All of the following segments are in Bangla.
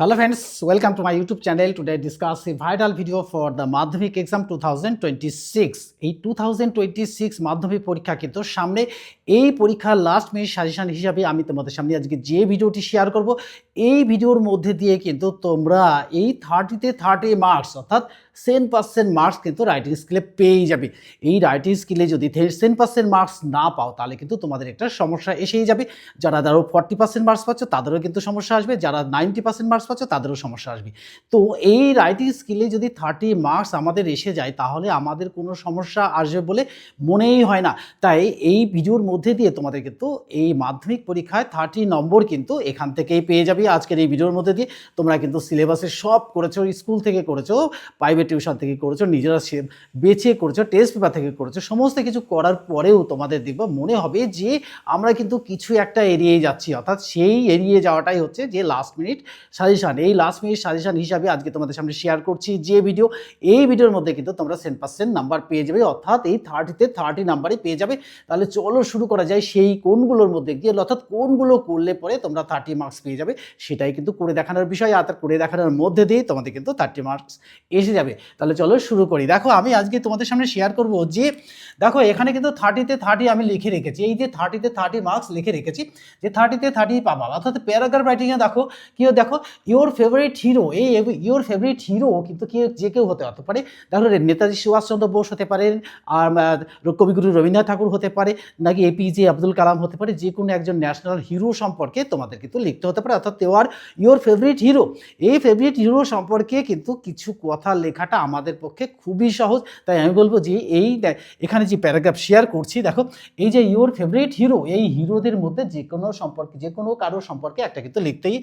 Hello friends, welcome to my YouTube channel. Today I discuss a vital video for the Madhyamik exam 2026. এই 2026 মাধ্যমিক পরীক্ষা কিন্তু সামনে এই পরীক্ষার লাস্ট মিনিট সাজেশন হিসাবে আমি তোমাদের সামনে আজকে যে ভিডিওটি শেয়ার করব এই ভিডিওর মধ্যে দিয়ে কিন্তু তোমরা এই থার্টিতে থার্টি মার্কস অর্থাৎ সেন পার্সেন্ট মার্কস কিন্তু রাইটিং স্কিলে পেয়ে যাবে এই রাইটিং স্কিলে যদি সেন পার্সেন্ট মার্কস না পাও তাহলে কিন্তু তোমাদের একটা সমস্যা এসেই যাবে যারা ধরো ফর্টি পার্সেন্ট মার্কস পাচ্ছ তাদেরও কিন্তু সমস্যা আসবে যারা নাইনটি পার্সেন্ট মার্কস পাচ্ছ তাদেরও সমস্যা আসবে। তো এই রাইটিং স্কিলে যদি থার্টি মার্কস আমাদের এসে যায়, তাহলে আমাদের কোনো সমস্যা আসবে বলে মনেই হয় না। তাই এই ভিডিওর মধ্যে দিয়ে তোমাদের কিন্তু এই মাধ্যমিক পরীক্ষায় থার্টি নম্বর কিন্তু এখান থেকেই পেয়ে যাবে। আজকের এই ভিডিওর মধ্যে দিয়ে তোমরা কিন্তু সিলেবাসে সব করেছ স্কুল থেকে করেছ প্রাইভেট টিউশন থেকে করেছ, নিজেরা বেছে করেছ টেস্ট পেপার থেকে করেছ, সমস্ত কিছু করার পরেও তোমাদের দেখবে মনে হবে যে আমরা কিন্তু কিছু একটা এড়িয়ে যাচ্ছি। অর্থাৎ সেই এড়িয়ে যাওয়াটাই হচ্ছে যে লাস্ট মিনিট সাজেশান এই লাস্ট মিনিট সাজেশান হিসাবে আজকে তোমাদের সামনে শেয়ার করছি। যে ভিডিও এই ভিডিওর মধ্যে কিন্তু তোমরা সেন পার্সেন্ট নাম্বার পেয়ে যাবে, অর্থাৎ এই থার্টিতে থার্টি নাম্বারই পেয়ে যাবে। তাহলে চলো শুরু করা যায় সেই কোনগুলোর মধ্যে গিয়ে অর্থাৎ কোনগুলো করলে পরে তোমরা থার্টি মার্কস পেয়ে যাবে, সেটাই কিন্তু করে দেখানোর বিষয়। আর করে দেখানোর মধ্যে দিয়ে তোমাদের কিন্তু থার্টি মার্কস এসে যাবে। তাহলে চলো শুরু করি। দেখো, আমি আজকে তোমাদের সামনে শেয়ার করব যে, দেখো, এখানে কিন্তু থার্টিতে থার্টি আমি লিখে রেখেছি। এই যে থার্টিতে থার্টি মার্কস লিখে রেখেছি, যে থার্টিতে থার্টি পাবা। অর্থাৎ প্যারাগ্রাফ রাইটিংয়ে দেখো, কি দেখো ইওর ফেভারিট হিরো এই ইওর ফেভারিট হিরো কিন্তু কি, যে কেউ হতে হতে পারে। দেখো নেতাজি সুভাষচন্দ্র বোস হতে পারেন আর কবিগুরু রবীন্দ্রনাথ ঠাকুর হতে পারে, নাকি এপিজে আব্দুল কালাম হতে পারে, যে কোনো একজন ন্যাশনাল হিরো সম্পর্কে তোমাদের কিন্তু লিখতে হতে পারে। অর্থাৎ দেওয়ার ইওর ফেভারিট হিরো এই ফেভারিট হিরো সম্পর্কে কিন্তু কিছু কথা লেখাটা আমাদের পক্ষে খুবই সহজ। তাই আমি বলব যে এই এখানে যে প্যারাগ্রাফ শেয়ার করছি, দেখো, এই যে ইওর ফেভারিট হিরো এই হিরোদের মধ্যে যে কোনো সম্পর্কে যে কোনো কারও সম্পর্কে একটা কিন্তু লিখতেই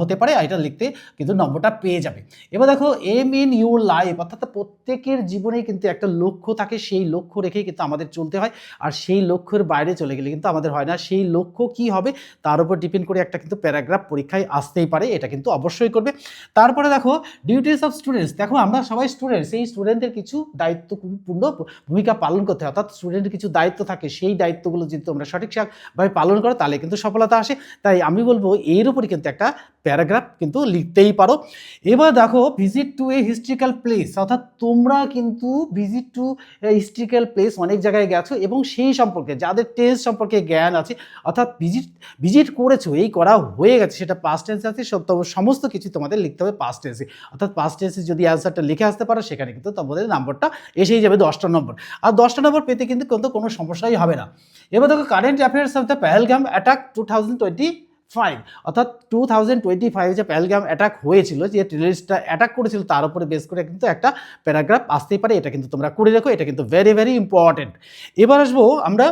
হতে পারে। এটা লিখতে কিন্তু নম্বরটা পেয়ে যাবে। এবার দেখো এম ইন ইউর লাইফ অর্থাৎ প্রত্যেকের জীবনে কিন্তু একটা লক্ষ্য থাকে, সেই লক্ষ্য রেখেই কিন্তু আমাদের চলতে হয়। আর সেই লক্ষ্যের বাইরে চলে গেলে কিন্তু আমাদের হয় না। সেই লক্ষ্য কি হবে, তার উপর ডিপেন্ড করে একটা কিন্তু প্যারাগ্রাফ পরীক্ষায় আসতেই পারে, এটা কিন্তু অবশ্যই করবে। তারপরে দেখো ডিউটিস অফ স্টুডেন্টস দেখো আমরা সবাই স্টুডেন্টস এই স্টুডেন্টদের কিছু দায়িত্বপূর্ণ ভূমিকা পালন করতে হয়। অর্থাৎ স্টুডেন্টের কিছু দায়িত্ব থাকে, সেই দায়িত্বগুলো যদি তোমরা সঠিকভাবে পালন করো, তাহলে কিন্তু সফলতা আসে। তাই আমি বলব, এর উপরে কিন্তু একটা প্যারাগ্রাফ কিন্তু লিখতেই পারো। এবার দেখো visit to a historical place অর্থাৎ তোমরা কিন্তু ভিজিট টু হিস্ট্রিক্যাল প্লেস অনেক জায়গায় গেছো এবং সেই সম্পর্কে, যাদের টেন্স সম্পর্কে জ্ঞান আছে, অর্থাৎ ভিজিট ভিজিট করেছ, এই করা হয়ে গেছে, সেটা পাস্ট টেন্স আছে, সব সমস্ত কিছু তোমাদের লিখতে হবে পাস্ট টেন্সে অর্থাৎ পাস্ট টেন্সে যদি অ্যান্সারটা লিখে আসতে পারো, সেখানে কিন্তু তোমাদের নাম্বারটা এসেই যাবে দশটা নম্বর আর দশটা নম্বর পেতে কিন্তু কিন্তু কোনো সমস্যাই হবে না। এবার দেখো current affairs of the Pahalgam attack two thousand twenty five অর্থাৎ টু থাউজেন্ড টোয়েন্টি ফাইভে যে প্যালগ্রাম অ্যাটাক হয়েছিল, যে টেরিস্টটা অ্যাটাক করেছিল, তার উপরে বেস করে কিন্তু একটা প্যারাগ্রাফ আসতেই পারে। এটা কিন্তু তোমরা করে রাখো, এটা কিন্তু ভেরি ভেরি ইম্পর্টেন্ট এবার আসব আমরা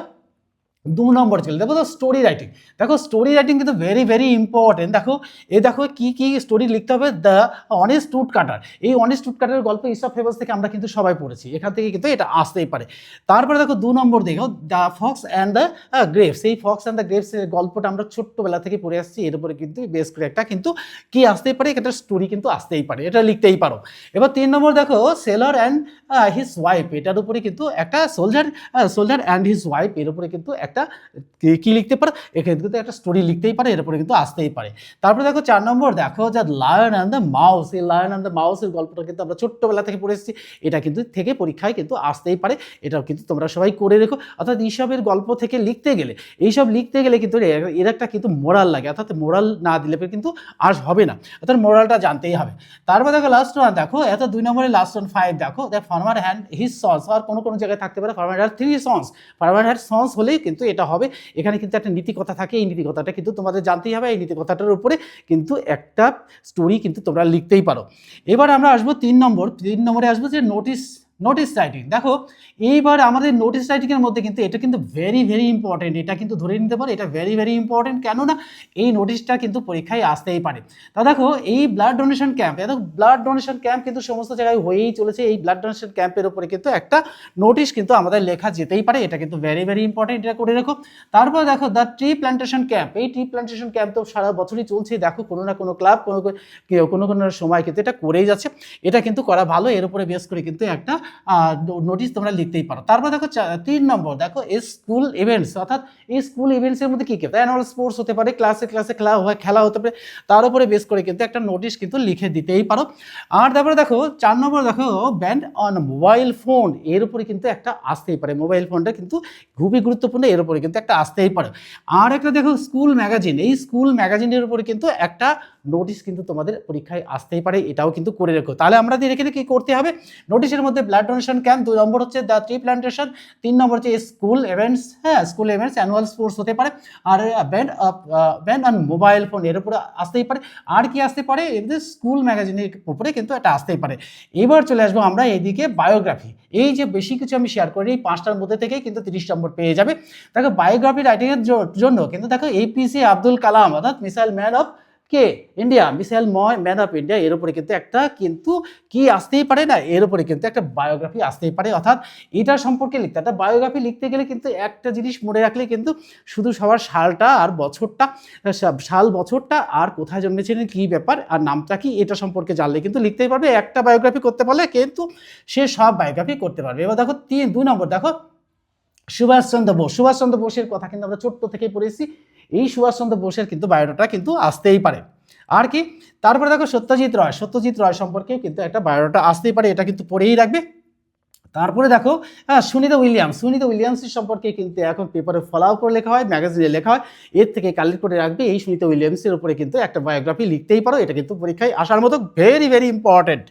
দু নম্বর ছিল দেখো তো স্টোরি রাইটিং দেখো স্টোরি রাইটিং কিন্তু ভেরি ভেরি ইম্পর্টেন্ট দেখো, এ দেখো কি কি স্টোরি লিখতে হবে? দ্য অনেস্ট টুট কাটার এই অনেস্ট টুট কাটারের গল্প ইসব ফেভার্স থেকে আমরা কিন্তু সবাই পড়েছি। এখান থেকে কিন্তু এটা আসতেই পারে। তারপরে দেখো দু নম্বর দেখো the fox and the graves এই ফক্স অ্যান্ড দ্য গ্রেভস গল্পটা আমরা ছোট্টবেলা থেকে পড়ে আসছি। এর উপরে কিন্তু বেশ করে একটা কিন্তু কি আসতেই পারে একটা স্টোরি কিন্তু আসতেই পারে। এটা লিখতেই পারো। এবার তিন নম্বর দেখো সেলার অ্যান্ড হিজ ওয়াইফ এটার উপরে কিন্তু একটা soldier soldier and his wife এর উপরে কিন্তু একটা, কি- লিখতে পারে? এখানে কিন্তু একটা স্টোরি লিখতেই পারে, এরপরে কিন্তু আসতেই পারে। তারপরে দেখো চার নম্বর, দেখো যে লায়ন অ্যান্ড দ্য মাউস এই লায়ন অ্যান্ড দ্য মাউসের গল্পটা কিন্তু আমরা ছোট্টবেলা থেকে পড়ে এসেছি, এটা কিন্তু থেকে পরীক্ষায় কিন্তু আসতেই পারে, এটাও কিন্তু তোমরা সবাই করে রেখো। অর্থাৎ এইসবের গল্প থেকে লিখতে গেলে, এইসব লিখতে গেলে কিন্তু এর- একটা কিন্তু মোরাল লাগে, অর্থাৎ মোরাল না দিলে কিন্তু আস হবে না, অর্থাৎ মোরালটা জানতেই হবে। তারপর দেখো লাস্ট ওয়ান দেখো, এত দুই নম্বরে লাস্ট ওয়ান ফাইভ দেখো the farmer and his sons আর কোনো কোনো জায়গায় থাকতে পারে farmer had three sons farmer had sons হলেই কিন্তু এটা হবে। এখানে কিন্তু একটা নীতিকথা থাকে, এই নীতিকথাটা কিন্তু তোমাদের জানতেই হবে, এই নীতিকথাটার উপরে কিন্তু একটা স্টোরি কিন্তু তোমরা লিখতেই পারো। এবার আমরা আসব তিন নম্বর, তিন নম্বরে আসব যে নোটিস নোটিস রাইটিং দেখো, এইবার আমাদের নোটিস রাইটিংয়ের মধ্যে কিন্তু এটা কিন্তু ভেরি ভেরি ইম্পর্টেন্ট এটা কিন্তু ধরে নিতে পারো, এটা ভেরি ভেরি ইম্পর্টেন্ট কেননা এই নোটিশটা কিন্তু পরীক্ষায় আসতেই পারে। তা দেখো, এই ব্লাড ডোনেশন ক্যাম্প দেখো ব্লাড ডোনেশন ক্যাম্প কিন্তু সমস্ত জায়গায় হয়েই চলেছে। এই ব্লাড ডোনেশন ক্যাম্পের উপরে কিন্তু একটা নোটিশ কিন্তু আমাদের লেখা যেতেই পারে। এটা কিন্তু ভেরি ভেরি ইম্পর্টেন্ট এটা করে রেখো। তারপর দেখো দ্য ট্রি প্ল্যান্টেশন ক্যাম্প এই ট্রি প্ল্যান্টেশন ক্যাম্প তো সারা বছরই চলছে। দেখো, কোনো না কোনো ক্লাব কোনো কোনো কোনো সময় কিন্তু এটা করেই যাচ্ছে। এটা কিন্তু করা ভালো। এর উপরে বেস করে কিন্তু একটা নোটিশ তোমরা লিখতেই পারো। তারপর দেখো তিন নম্বর, দেখো স্কুল ইভেন্টস অর্থাৎ এই স্কুল ইভেন্টসের মধ্যে কী কী? অ্যানুয়াল স্পোর্টস হতে পারে ক্লাসে ক্লাসে খেলা হয়, খেলা হতে পারে, তার উপরে বেস করে কিন্তু একটা নোটিশ কিন্তু লিখে দিতেই পারো। আর তারপরে দেখো, চার নম্বর দেখো ব্যান্ড অন মোবাইল ফোন এর উপরে কিন্তু একটা আসতেই পারে মোবাইল ফোনটা কিন্তু খুবই গুরুত্বপূর্ণ, এর উপরে কিন্তু একটা আসতেই পারে। আর একটা দেখো স্কুল ম্যাগাজিন এই স্কুল ম্যাগাজিনের উপরে কিন্তু একটা নোটিশ কিন্তু তোমাদের পরীক্ষায় আসতেই পারে, এটাও কিন্তু করে রেখো। তাহলে আমরা এখানে কি করতে হবে? নোটিশের মধ্যে ব্লাড ডোনেশন ক্যাম্প দুই নম্বর হচ্ছে দ্য ট্রি প্ল্যান্টেশন তিন নম্বর হচ্ছে স্কুল ইভেন্টস হ্যাঁ স্কুল ইভেন্টস অ্যানুয়াল স্পোর্টস হতে পারে, আর ban ban on mobile phone এর উপরে আসতেই পারে। আর কি আসতে পারে? এদের স্কুল ম্যাগাজিনের উপরে কিন্তু এটা আসতেই পারে। এবার চলে আসব আমরা এইদিকে বায়োগ্রাফি এই যে বেশি কিছু আমি শেয়ার করি এই পাঁচটার মধ্যে থেকেই কিন্তু তিরিশ নম্বর পেয়ে যাবে। দেখো বায়োগ্রাফি রাইটিংয়ের জন্য কিন্তু দেখো এপিসি আব্দুল কালাম অর্থাৎ মিসাইল ম্যান অফ কে? ইন্ডিয়া মিসাইল ময় ম্যান অফ ইন্ডিয়া এর উপরে কিন্তু একটা কিন্তু কি আসতেই পারে না, এর উপরে কিন্তু একটা বায়োগ্রাফি আসতেই পারে। অর্থাৎ এটা সম্পর্কে লিখতে, একটা বায়োগ্রাফি লিখতে গেলে কিন্তু একটা জিনিস মনে রাখলে কিন্তু শুধু সবার সালটা আর বছরটা সাল বছরটা আর কোথায় জন্মেছিলেন কী ব্যাপার আর নামটা কি, এটা সম্পর্কে জানলে কিন্তু লিখতেই পারবে, একটা বায়োগ্রাফি করতে পারলে কিন্তু সে সব বায়োগ্রাফি করতে পারবে। এবার দেখো তিন, দুই নম্বর, দেখো সুভাষচন্দ্র বোস, সুভাষচন্দ্র বোসের কথা কিন্তু আমরা ছোট্ট থেকেই পড়েছি। এই সুভাষচন্দ্র বোসের কিন্তু বায়োডাটা কিন্তু আসতেই পারে। আর কি? তারপরে দেখো সত্যজিৎ রায়। সত্যজিৎ রায় সম্পর্কে কিন্তু একটা বায়োডাটা আসতেই পারে, এটা কিন্তু পড়েই রাখবে। তারপরে দেখো সুনিতা উইলিয়ামস। সুনিতা উইলিয়ামসের সম্পর্কে কিন্তু এখন পেপারে ফলাও করে লেখা হয় ম্যাগাজিনে লেখা হয়। এর থেকে কালেক্ট করে রাখবে এই সুনিতা উইলিয়ামসের উপরে কিন্তু একটা বায়োগ্রাফি লিখতেই পারো, এটা কিন্তু পরীক্ষায় আসার মতো ভেরি ভেরি ইম্পর্টেন্ট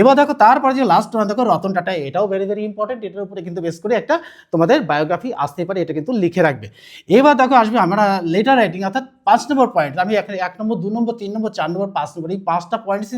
এবার দেখো, তারপরে যে লাস্ট ওয়ান দেখো, রতন টাটা, এটাও ভেরি ভেরি ইম্পর্টেন্ট এটার উপরে কিন্তু বেশ করে একটা তোমাদের বায়োগ্রাফি আসতে পারে, এটা কিন্তু লিখে রাখবে। এবার দেখো, আসবে আমরা লেটার রাইটিং অর্থাৎ পাঁচ নম্বর পয়েন্ট আমি এখানে এক নম্বর, দু নম্বর, তিন নম্বর, চার নম্বর, পাঁচ নম্বর, এই পাঁচটা পয়েন্টস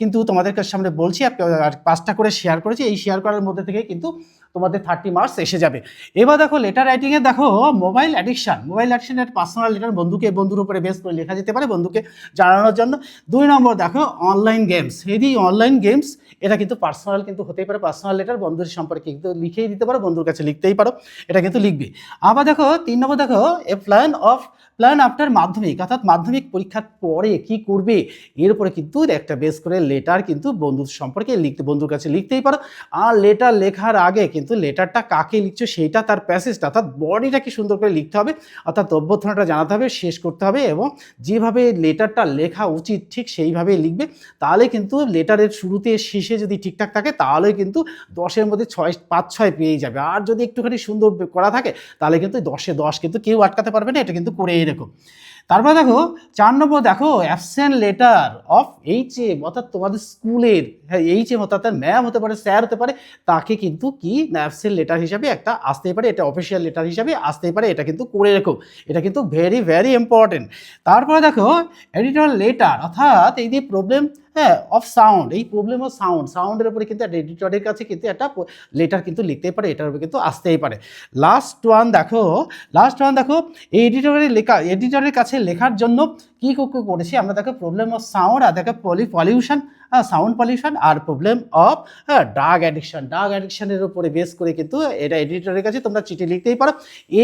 কিন্তু তোমাদের সামনে বলছি আর পাঁচটা করে শেয়ার করেছি, এই শেয়ার করার মধ্যে থেকে কিন্তু তোমাদের থার্টি মার্কস এসে যাবে। এবার দেখো লেটার রাইটিংয়ে দেখো মোবাইল অ্যাডিকশান মোবাইল অ্যাডিকশানের পার্সোনাল লেটার বন্ধুকে বন্ধুর উপরে বেস করে লেখা যেতে পারে, বন্ধুকে জানানোর জন্য। দুই নম্বর দেখো অনলাইন গেমস এই অনলাইন গেমস এটা কিন্তু পার্সোনাল কিন্তু হতেই পারে পার্সোনাল লেটার বন্ধুর সম্পর্কে কিন্তু লিখেই দিতে পারো, বন্ধুর কাছে লিখতেই পারো, এটা কিন্তু লিখবে। আবার দেখো, তিন নম্বর দেখো a plan of plan after Madhyamik, অর্থাৎ মাধ্যমিক পরীক্ষার পরে কি করবে, এর উপরে কিন্তু একটা বেস করে লেটার কিন্তু বন্ধুর সম্পর্কে লিখতে, বন্ধুর কাছে লিখতেই পারো। আর লেটার লেখার আগে কিন্তু লেটারটা কাকে লিখছো সেইটা তার প্যাসেজটা অর্থাৎ বডিটাকে সুন্দর করে লিখতে হবে, অর্থাৎ অভ্যর্থনাটা জানাতে হবে, শেষ করতে হবে এবং যেভাবে লেটারটা লেখা উচিত ঠিক সেইভাবেই লিখবে। তাহলে কিন্তু লেটারের শুরুতে শেষে যদি ঠিকঠাক থাকে, তাহলে কিন্তু দশের মধ্যে ছয়, পাঁচ, ছয় পেয়ে যাবে। আর যদি একটুখানি সুন্দর করা থাকে, তাহলে কিন্তু দশে দশ কিন্তু কেউ আটকাতে পারবে না, এটা কিন্তু করে এরকম তারপরে দেখো, চার নম্বর দেখো absent letter of H M অর্থাৎ তোমাদের স্কুলের হ্যাঁ এইচ এম অর্থাৎ ম্যাম হতে পারে স্যার হতে পারে, তাকে কিন্তু কি না অ্যাবসেন্ট লেটার হিসাবে একটা আসতেই পারে, এটা অফিসিয়াল লেটার হিসাবে আসতেই পারে, এটা কিন্তু করে রেখো। এটা কিন্তু ভেরি ভেরি ইম্পর্টেন্ট তারপরে দেখো এডিটর লেটার অর্থাৎ এই যে প্রবলেম হ্যাঁ অফ সাউন্ড এই প্রবলেম অফ সাউন্ড সাউন্ডের উপরে কিন্তু একটা এডিটরের কাছে কিন্তু একটা লেটার কিন্তু লিখতে পারে, এটার উপরে কিন্তু আসতেই পারে। লাস্ট ওয়ান দেখো লাস্ট ওয়ান দেখো এডিটরের লেখা এডিটরের কাছে লেখার জন্য কী করেছি? আমরা দেখো প্রবলেম অফ সাউন্ড আর দেখো পলি pollution sound pollution R problem of drug addiction drug অ্যাডিকশনের উপরে বেস করে কিন্তু এটা এডিটরের কাছে তোমরা চিঠি লিখতেই পারো।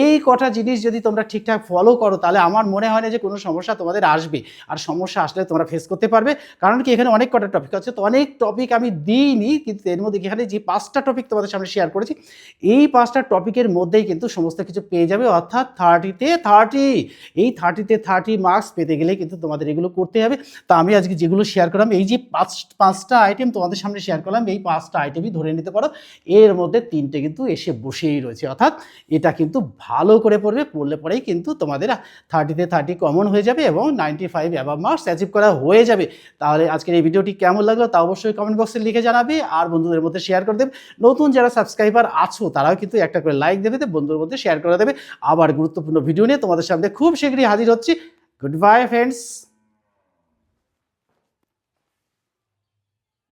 এই কটা জিনিস যদি তোমরা ঠিকঠাক ফলো করো, তাহলে আমার মনে হয় না যে কোনো সমস্যা তোমাদের আসবে। আর সমস্যা আসলে তোমরা ফেস করতে পারবে। কারণ কি, এখানে অনেক কটা টপিক আছে। তো অনেক টপিক আমি দিইনি, কিন্তু এর মধ্যে এখানে যে পাঁচটা টপিক তোমাদের সামনে শেয়ার করেছি, এই পাঁচটা টপিকের মধ্যেই কিন্তু সমস্ত কিছু পেয়ে যাবে। অর্থাৎ থার্টিতে থার্টি এই থার্টিতে থার্টি মার্কস পেতে গেলে কিন্তু তোমাদের এগুলো করতে হবে। তা আমি আজকে যেগুলো শেয়ার করলাম, এই যে পাঁচ, পাঁচটা আইটেম তোমাদের সামনে শেয়ার করলাম, এই পাঁচটা আইটেমই ধরে নিতে পারো। এর মধ্যে তিনটে কিন্তু এসে বসেই রয়েছে। অর্থাৎ এটা কিন্তু ভালো করে পড়বে, পড়লে পরেই কিন্তু তোমাদের থার্টিতে থার্টি কমন হয়ে যাবে এবং ninety five above marks achieve করা হয়ে যাবে। তাহলে আজকের এই ভিডিওটি কেমন লাগল তা অবশ্যই কমেন্ট বক্সে লিখে জানাবে আর বন্ধুদের মধ্যে শেয়ার করে দেবে। নতুন যারা সাবস্ক্রাইবার আছো, তারাও কিন্তু একটা করে লাইক দেবে, বন্ধুদের মধ্যে শেয়ার করে দেবে। আবার গুরুত্বপূর্ণ ভিডিও নিয়ে তোমাদের সামনে খুব শীঘ্রই হাজির হচ্ছি। goodbye friends.